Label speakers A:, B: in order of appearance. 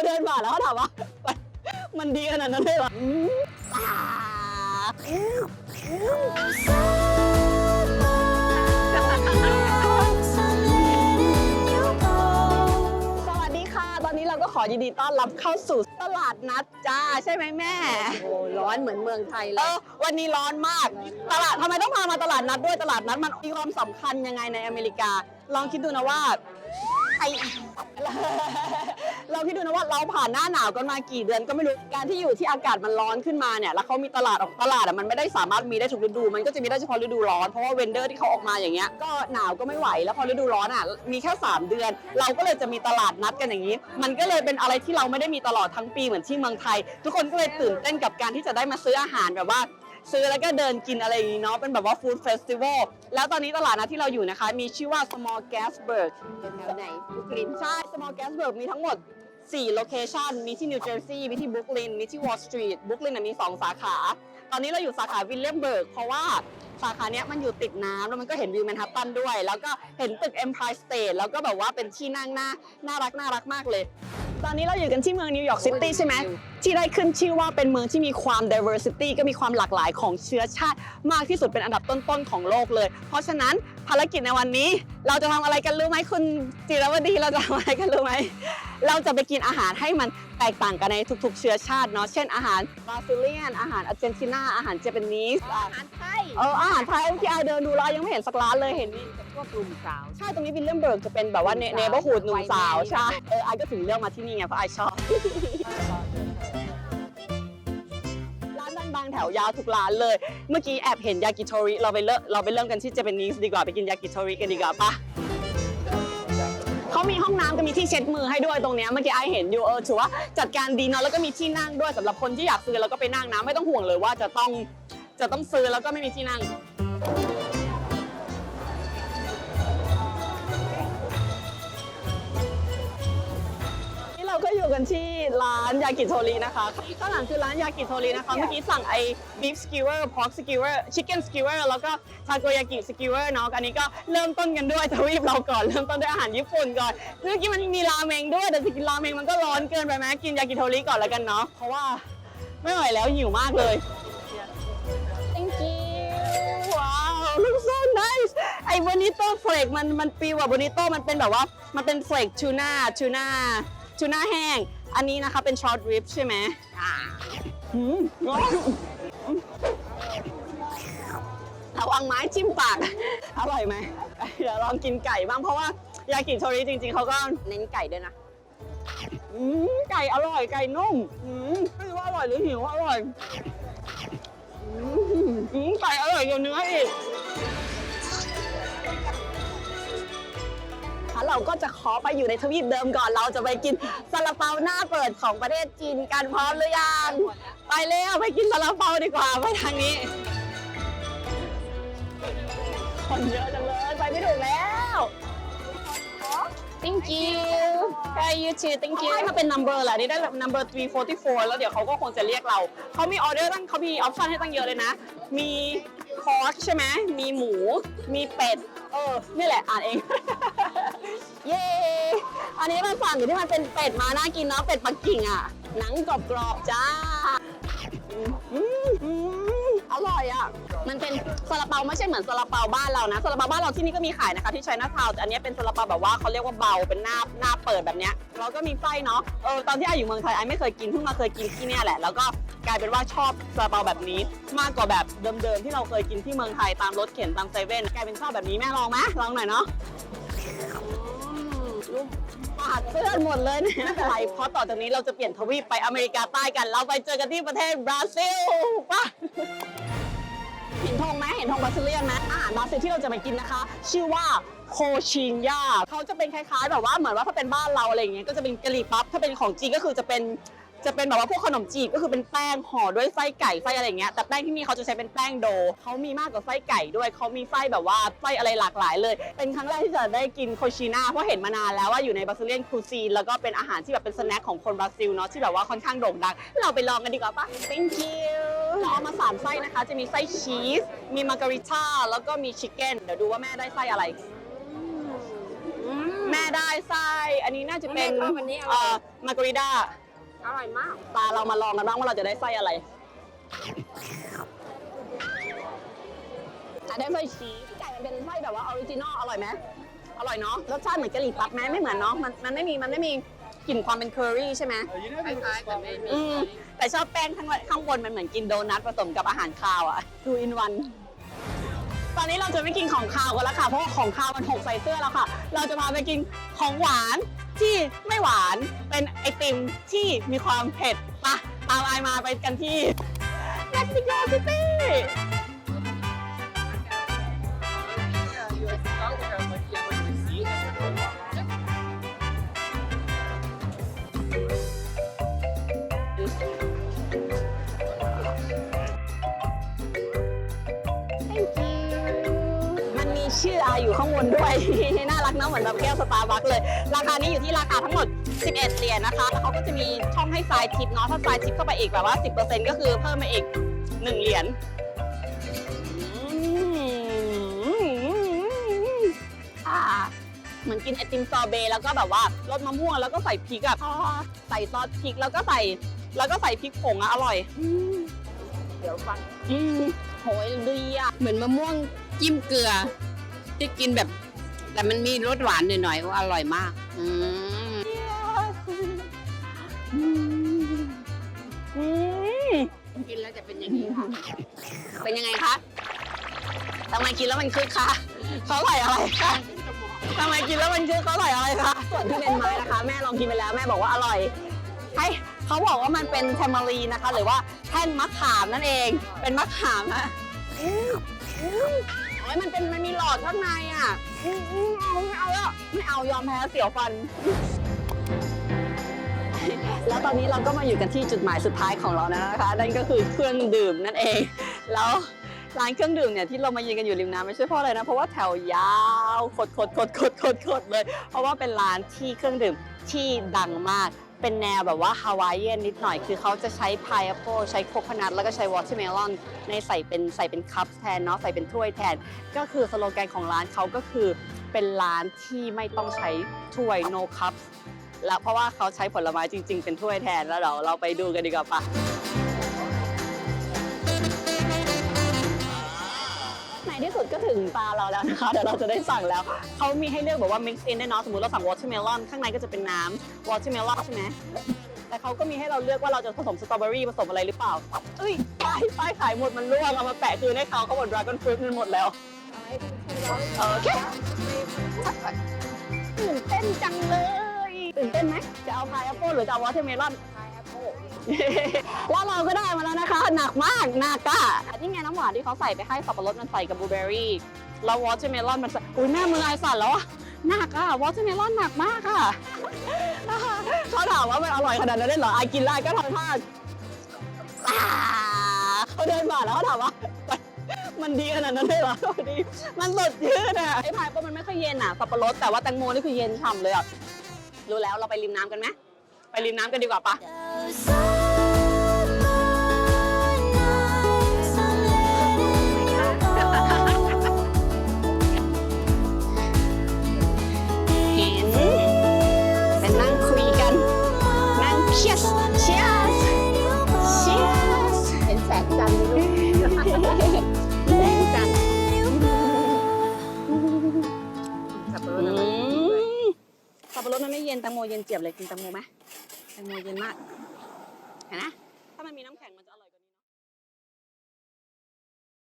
A: เขาเดินผ่านแล้วเขาถามว่า มันดีขนาดนั้นเลยเหรออืมอ่าสวัสดีค่ะ ตอนนี้เราก็ขอยินดีต้อนรับเข้าสู่ตลาดนัดจ้าใช่ไหมแม่
B: โอ้ร้อนเหมือนเมืองไทยเล
A: เอยอวันนี้ร้อนมาก ตลาดทำไมต้องพามาตลาดนัดด้วยตลาดนัดมันมีความสำคัญยังไงในอเมริกา ลองคิดดูนะว่าไอ เราคิดดูนะว่าเราผ่านหน้าหนาวกันมากี่เดือนก็ไม่รู้การที่อยู่ที่อากาศมันร้อนขึ้นมาเนี่ยแล้วเขามีตลาดออกตลาดอะมันไม่ได้สามารถมีได้ทุกฤดู มันก็จะมีได้เฉพาะฤดูร้อนเพราะว่าเวนเดอร์ที่เขาออกมาอย่างเงี้ยก็หนาวก็ไม่ไหวแล้วพอฤดูร้อนอะมีแค่ 3 เดือน เราก็เลยจะมีตลาดนัดกันอย่างนี้ มันก็เลยเป็นอะไรที่เราไม่ได้มีตลอดทั้งปีเหมือนที่เมืองไทย ทุกคนก็เลยตื่นเต้นกับการที่จะได้มาซื้ออาหารแบบว่า ซื้อแล้วก็เดินกินอะไรอย่างนี้เนาะเป็นแบบว่าฟู้ดเฟสติวัลแล้วตอนนี้ตลาดนัดที่เราอยู่นะคะ มีชื่อว่า Small Gasburg
B: แถวไหนบุกลิน
A: ใช่ Small Gasburg มีทั้งหมด4โลเคชันมีที่นิวเจอร์ซีย์มีที่บ r ุ k ลินมีที่วอล l ์สตรีทบ r ุ k ลินมี 2 สาขา ตอนนี้เราอยู่สาขาวิลเลียมเบิร์กเพราะว่า สาขาเนี้ยมันอยู่ติดน้ำแล้วมันก็เห็นวิวแมนฮัตตันด้วย แล้วก็เห็นตึก Empire State แล้วก็แบบว่าเป็นที่นั่งน่าน่ารักน่ารักมากเลย ตอนนี้เราอยู่กันที่เมืองนิวยอร์กซิตี้ใช่ไหมที่ได้ขึ้นชื่อว่าเป็นเมืองที่มีความ diversity ก็มีความหลากหลายของเชื้อชาติมากที่สุดเป็นอันดับต้นๆของโลกเลย เพราะฉะนั้น ภารกิจในวันนี้ เราจะทำอะไรกันรู้ไหมคุณจิรวดีเราจะทำอะไรกันรู้ไหมเราจะไปกินอาหารให้มันแตกต่างกันในทุก ๆ เชื้อชาติเนาะเช่นอาหารบราซิเลียน อาหารอาร์เจนตินาอาหารเจแปนนิส
B: อาหารไทย
A: เอออาหารไทยที่ไอเดินดูแล้วยังไม่เห็นสักร้านเลยเห็นมี
B: พวกกลุ่มสาว
A: ใช่ตรงนี้วิลเลียมเบิร์กจะเป็นแบบว่าเน
B: หนุ่มสาว
A: เบอร์ฮูดหนุ่มสาว
B: วัยนี้
A: ใช่เออไอก็ถึงเลือกมาที่นี่ไงเพราะไอชอบ แถวยาวทุกร้านเลย เมื่อกี้แอบเห็นยากิโทริเราไปเลิกเราไปเริ่มกันที่เจแปนิสดีกว่าไปกินยากิโทริกันดีกว่าปะเขามีห้องน้ำก็มีที่เช็ดมือให้ด้วยตรงเนี้ยเมื่อกี้ไอเห็นอยู่เออถือว่าจัดการดีเนาะแล้วก็มีที่นั่งด้วยสำหรับคนที่อยากซื้อแล้วก็ไปนั่งนะไม่ต้องห่วงเลยว่าจะต้องจะต้องซื้อแล้วก็ไม่มีที่นั่ง อยู่กันที่ร้านยากิโทรินะคะข้างหลังคือร้านยากิโทรินะคะเมื่อกี้สั่งไอ้ beef skewer pork skewer chicken skewer แล้วก็ทาโกยากิ skewer เนาะอันนี้ก็เริ่มต้นกันด้วยทวีปเราก่อนเริ่มต้นด้วยอาหารญี่ปุ่นก่อนเมื่อกี้มันมีราเมงด้วยแต่จะกินราเมงมันก็ร้อนเกินไปไหมกินยากิโทริก่อนแล้วกันเนาะเพราะว่าไม่ไหวแล้วหิวมากเลย thank you ว้าว look so nice ไอ้ bonito flake มันมันปิวอะ bonito มันเป็นแบบว่า มันเป็น flake tuna tuna ทูน่าแห้ง อันนี้นะคะเป็น short rib ใช่ไหมอ่าหืมระวังไม้จิ้มปาก อร่อยไหมเดี๋ยวลองกินไก่บ้างเพราะว่ายากิโทริจริง ๆเขาก็
B: เน้นไก่ด้วยนะ
A: อืมไก่อร่อยไก่นุ่มอืมไม่รู้ว่าอร่อยหรือหิวอร่อยอืมไก่อร่อยกว่าเนื้ออีก ก็จะขอไปอยู่ในทวีปเดิมก่อน เราจะไปกินซาลาเปาหน้าเปิดของประเทศจีนกันพร้อมหรือยัง ไปเร็วไปกินซาลาเปาดีกว่าไปทางนี้ คนเยอะจังเลยไปไม่ถูกแล้ว
B: thank you
A: Hey you too thank you ให้มาเป็น number แหละนี่ได้ number 344 แล้วเดี๋ยวเขาก็คงจะเรียกเรา เขามีออเดอร์ตั้งเขามีออปชั่นให้ตั้งเยอะเลยนะ มีคอร์สใช่ไหม มีหมู มีเป็ด เออ นี่แหละอ่านเองเย้ อันนี้มันฝั่งอยู่ที่มันเป็นเป็ดมาน่ากินเนาะเป็ดปักกิ่งอะ หนังกรอบๆจ้าอืมอืมอร่อยอะ มันเป็นซาลาเปาไม่ใช่เหมือนซาลาเปาบ้านเรานะซาลาเปาบ้านเราที่นี่ก็มีขายนะคะที่ชัยนาทาวน์แต่อันนี้เป็นซาลาเปาแบบว่าเขาเรียกว่าเบาเป็นหน้าหน้าเปิดแบบเนี้ยแล้วก็มีไส้เนาะเออตอนที่ไออยู่เมืองไทยไอไม่เคยกินเพิ่งมาเคยกินที่เนี่ยแหละ แล้วก็กลายเป็นว่าชอบซาลาเปาแบบนี้ มากกว่าแบบเดิมๆที่เราเคยกินที่เมืองไทยตามรถเข็นตามเซเว่นกลายเป็นชอบแบบนี้แม่ลองไหมลองหน่อยเนาะ รูปปากเปื้อนหมดเลยเนี่ยไม่เป็นไรเพราะต่อจากนี้เราจะเปลี่ยนทวีปไปอเมริกาใต้กัน เราไปเจอกันที่ประเทศบราซิลไป่ะเห็นธงไหมเห็นธงบราซิเลียนไหมอาหารบราซิลที่เราจะไปกินนะคะ ชื่อว่าโคชินยาเขาจะเป็นคล้ายๆ แบบว่าเหมือนว่าถ้าเป็นบ้านเราอะไรอย่างเงี้ยก็จะเป็นกะหรี่ปั๊บถ้าเป็นของจีนก็คือจะเป็น จะเป็นแบบว่าพวกขนมจีบก็คือเป็นแป้งห่อด้วยไส้ไก่ไส้อะไรอย่างเงี้ยแต่แป้งที่นี่เขาจะใช้เป็นแป้งโดเขามีมากกว่าไส้ไก่ด้วยเขามีไส้แบบว่าไส้อะไรหลากหลายเลย เป็นครั้งแรกที่จะได้กินโคชิน่าเพราะเห็นมานานแล้วว่าอยู่ในบราซิเลียนคูซีนแล้วก็เป็นอาหารที่แบบเป็นสแน็คของคนบราซิลเนาะที่แบบว่าค่อนข้างโด่งดังเราไปลองกันดีกว่าปะ thank you เราเอามาสามไส้นะคะ จะมีไส้ชีสมีมาการิต้าแล้วก็มีชิคเก้นเดี๋ยวดูว่าแม่ได้ไส้อะไรแม่ได้ไส้อันนี้น่าจะเป็น
B: แม่ชอบอันนี้อร่
A: เอ่
B: อย
A: อมาการิด้า
B: อร่อยมาก
A: ตาเรามาลองกันบ้างว่าเราจะได้ไส้อะไรอะได้ไส้ชีสไก่มันเป็นไส้แบบว่าออริจินอลอร่อยไหมอร่อยเนาะรสชาติเหมือนกะหรี่ปั๊บไหมไม่เหมือนเนาะมันมันไม่มีมันไม่มีกลิ่นความเป็นเคอรี่ใช่ไหม
B: คล้ายๆแต่ไม่มี
A: อืมแต่ชอบแป้งข้างข้างบนมันเหมือนกินโดนัทผสมกับอาหารคาวอะ two in one ตอนนี้เราจะไม่กินของคาวกันแล้วค่ะ เพราะว่าของคาวมันหกใส่เสื้อแล้วค่ะ เราจะมาไปกินของหวาน ที่ไม่หวานเป็นไอติมที่มีความเผ็ดปะตามไอายมาไปกันที่เม็ อยู่ข้างบนด้วย น่ารักนะเหมือนแบบแก้วสตาร์บัคเลย ราคานี้อยู่ที่ราคาทั้งหมด 11 เหรียญนะคะแล้วเขาก็จะมีช่องให้ทรายทิปเนาะถ้าทรายทิปเข้าไปอีกแบบว่า 10%ก็คือเพิ่มมาอีก 1 เหรียญอ่าเหมือนกินไอติมซอเบแล้วก็แบบว่ารสมะม่วงแล้วก็ใส่พริกอะใส่ซอสพริกแล้วก็ใส่แล้วก็ใส่พริกผงอะอร่อย
B: เดี๋ยวฟัง
A: อืมโหยดีอะ
B: เหมือนมะม่วงจิ้มเกลือ ที่กินแบบ แต่มันมีรสหวานหน่อยๆว่าอร่อยมากอืม
A: อืมอืม
B: กินแล้วจะเป็นอย่างนี้ค่ะ
A: เป็นยังไงคะทำไมกินแล้วมันคึกคะเขาใส่อยอะไรคะทำไมกินแล้วมันคึกเขาใส่อยอะไรคะส่วนที่เป็นไม้นะคะ แม่ลองกินไปแล้วแม่บอกว่าอร่อยให้เขาบอกว่ามันเป็นแทมารีนนะคะ หรือว่าแท่นมะขามนั่นเอง เป็นมะขามอะ โอ้ยมันเป็นมันมีหลอดข้างในอะอืมอืมเอาไม่เอาแล้วไม่เอายอมแพ้เสียวฟัน แล้วตอนนี้เราก็มาอยู่กันที่จุดหมายสุดท้ายของเรานะคะ นั่นก็คือเครื่องดื่มนั่นเอง แล้วร้านเครื่องดื่มเนี่ยที่เรามายืนกันอยู่ริมน้ำไม่ใช่เพราะอะไรนะ เพราะว่าแถวยาวคดคดคดคดคดคดเลย เพราะว่าเป็นร้านที่เครื่องดื่มที่ดังมาก เป็นแนวแบบว่าฮาวายเอียนนิดหน่อย คือเขาจะใช้พายแอปเปิลใช้โคคอนัทแล้วก็ใช้วอเตอร์เมลอนในใส่เป็นใส่เป็นคัพแทนเนาะใส่เป็นถ้วยแทน ก็คือสโลแกนของร้านเขาก็คือเป็นร้านที่ไม่ต้องใช้ถ้วย no cups แล้วเพราะว่าเขาใช้ผลไม้จริง ๆ เป็นถ้วยแทนแล้วเดี๋ยวเราไปดูกันดีกว่าปะ ก็ถึงตาเราแล้วนะคะ เดี๋ยวเราจะได้สั่งแล้ว เขามีให้เลือกแบบว่า mix in ได้เนาะ สมมติเราสั่ง watermelon ข้างในก็จะเป็นน้ำ watermelon ใช่ไหมแต่เขาก็มีให้เราเลือกว่าเราจะผสมสตรอเบอรี่ผสมอะไรหรือเปล่า เอ้ยป้ายป้ายขายหมดมันร่วงเอามาแปะคืนให้เขาเขาบอก dragon fruit มันหมดแล้ว โอเคตื่นเต้นจังเลย ตื่นเต้นไหม จะเอาพายแอปเปิลหรือจะเอาวอเตอร์เมลอน แล้วเราก็ได้มาแล้วนะคะ หนักมากหนักอะนี่ไงน้ำหวานที่เขาใส่ไปให้สับปะรดมันใส่กับบลูเบอร์รี่ แล้ววอเตอร์เมลอนมันใส่อุ้ยแม่มือไอสั่นแล้วอะหนักอะวอเตอร์เมลอนหนักมากอะเขาถามว่ามันอร่อยขนาดนั้นเลยเหรอไอกินได้ก็ทำท่าอ่าเขาเดินมาแล้วเขาถามว่ามันดีขนาดนั้นเลยเหรอดี มันสดชื่นอะไอ้พายก็มันไม่ค่อยเย็นอะ สับปะรดแต่ว่าแตงโมนี่คือเย็นฉ่ำเลยอะ รู้แล้วเราไปริมน้ำกันไหม ไปริมน้ำกันดีกว่าปะ เห็นเป็นนั่งคุยกัน นั่งเชียสเชียสเชียส
B: เป็นแสงจันทร์ลูก
A: แสงจันทร์
B: สับปะร
A: อื
B: ดอะไร
A: มสับปะรดมันไม่เย็นแตงโมเย็นเจี๊ยบเลยกินแตงโมไหมแตงโมเย็นมาก เห็นนะ ถ้ามันมีน้ำ